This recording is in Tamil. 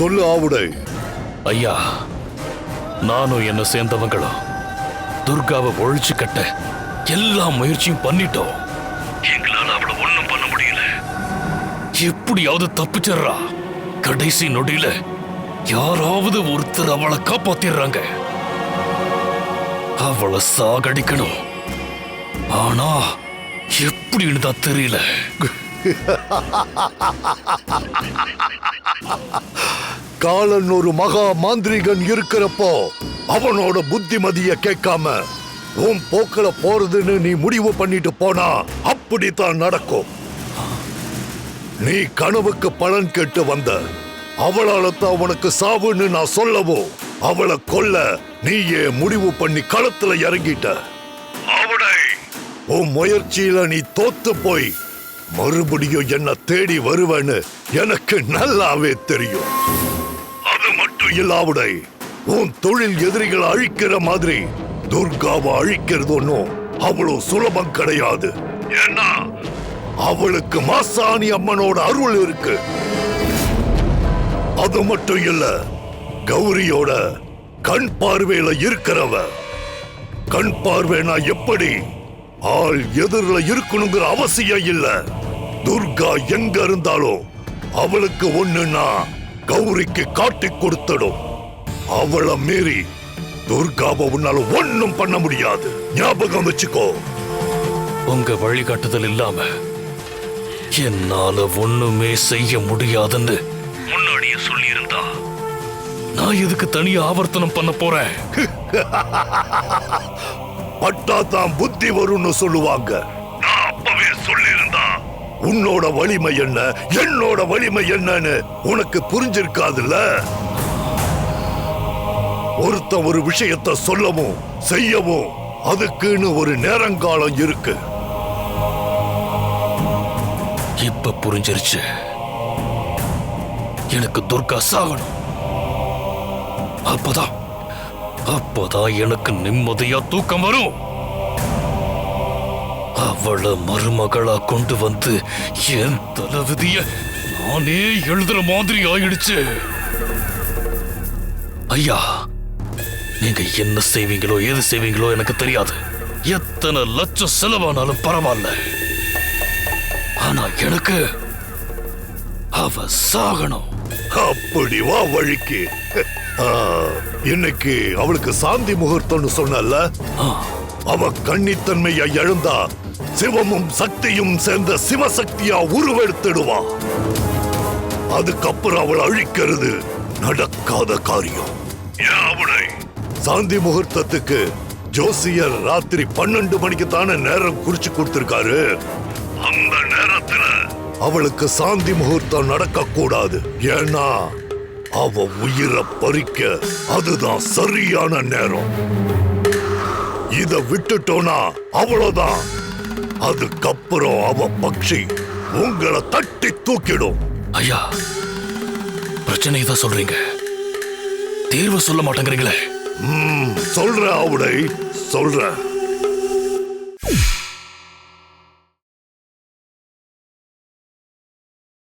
சொல்லு ஆவுடை. ஐயா நானும் என்ன சேர்ந்தவங்களும் துர்காவை ஒழிச்சு கட்ட எல்லா முயற்சியும் பண்ணிட்டோம். எங்களால அவளை ஒண்ணும் பண்ண முடியல. எப்படியாவது தப்பிச்சிடுறா. கடைசி நொடியில யாராவது ஒருத்தர் அவளை காப்பாத்திடுறாங்க. அவளை சாகடிக்கணும். ஆனா எப்படின்னு தான் தெரியல. காலன் ஒரு மகா மாந்திரிகன் இருக்கிறப்போ அவனோட புத்திமதிய கேட்காம உன் போக்குல போறதுன்னு நீ முடிவு பண்ணிட்டு போனா அப்படித்தான் நடக்கும். நீ கனவுக்கு பலன் கேட்டு வந்த அவளால தான் உனக்கு சாவுன்னு நான் சொல்லவும் அவளை கொல்ல நீயே முடிவு பண்ணி களத்துல இறங்கிட்ட. அவனை உன் முயற்சியில நீ தோத்து போய் மறுபடியும் என்ன தேடி வருவேன்னு எனக்கு நல்லாவே தெரியும். இல்லாவுடை. உன் தொழில் எதிரிகளை அழிக்கிற மாதிரி துர்காவை அழிக்கிறது ஒன்றும் அவ்வளவு சுலபம் கிடையாது. ஏன்னா அவளுக்கு மாசாணி அம்மனோட அருள் இருக்கு. அது மட்டும் இல்ல கௌரியோட கண் பார்வையில இருக்கிறவ. கண் பார்வைனா எப்படி? ஆள் எதிரில இருக்கணுங்கிற அவசியம் இல்ல. துர்கா எங்க இருந்தாலும் அவளுக்கு ஒண்ணுன்னா கௌரிக்கு காட்டி கொடுத்துடும். அவளை மீறி துர்காவை உன்னால ஒண்ணும் பண்ண முடியாது. ஞாபகம் வச்சுக்கோ. உங்க வழிகாட்டுதல் இல்லாம என்னால ஒண்ணுமே செய்ய முடியாதுன்னு முன்னாடியே சொல்லியிருந்தா. நான் எதுக்கு தனியா ஆவர்த்தனம் பண்ண போறேன்? பட்டா தான் புத்தி வரும்னு சொல்லுவாங்க. உன்னோட வலிமை என்ன? என்னோட வலிமை என்னன்னு உனக்கு புரிஞ்சிருக்காதுல்ல? ஒருத்தன் ஒரு விஷயத்தை சொல்லவும் செய்யவும் அதுக்குன்னு ஒரு நேரங்காலம் இருக்கு. இப்ப புரிஞ்சிருச்சு. எனக்கு துர்கா சாகணும். அப்பதான் அப்பதான் எனக்கு நிம்மதியா தூக்கம் வரும். அவளை மருமகளா கொண்டு வந்து என் தலைவிதிய? நானே எழுதுற மாதிரி ஆயிடுச்சு. ஐயா நீங்க என்ன செய்வீங்களோ ஏது செய்வீங்களோ எனக்கு தெரியாது. எத்தனை லட்சம் செலவானாலும் பரவாயில்ல. ஆனா எனக்கு அவ சாகணும் அப்படி வா வழிக்கு. இன்னைக்கு அவளுக்கு சாந்தி முகூர்த்தம்னு சொன்னல அவ கன்னித்தன்மையை இழந்தா சிவமும் சக்தியும் சேர்ந்த சிவசக்தியா உருவெடுத்துடுவா அதுக்கப்புறம் அவள் அழிக்கிறது நடக்காத காரியம். அவளை சாந்தி முகூர்த்தத்துக்கு ஜோசியர் ராத்திரி பன்னெண்டு மணிக்கு தானே நேரம் குறிச்சு கொடுத்திருக்காரு? அந்த நேரத்துல? அவளுக்கு சாந்தி முகூர்த்தம் நடக்க கூடாது. ஏன்னா அவ உயிரை பறிக்க அதுதான் சரியான நேரம். இத விட்டுட்டோனா அவ்வளவுதான். அதுக்கப்புறம் அவ பக்ஷி உங்களை தட்டி தூக்கிடும். ஐயா பிரச்சனை தான் சொல்றீங்க. தீர்வு சொல்ல மாட்டேங்கிறீங்களே. ம், சொல்றேன் அவளை சொல்றேன்.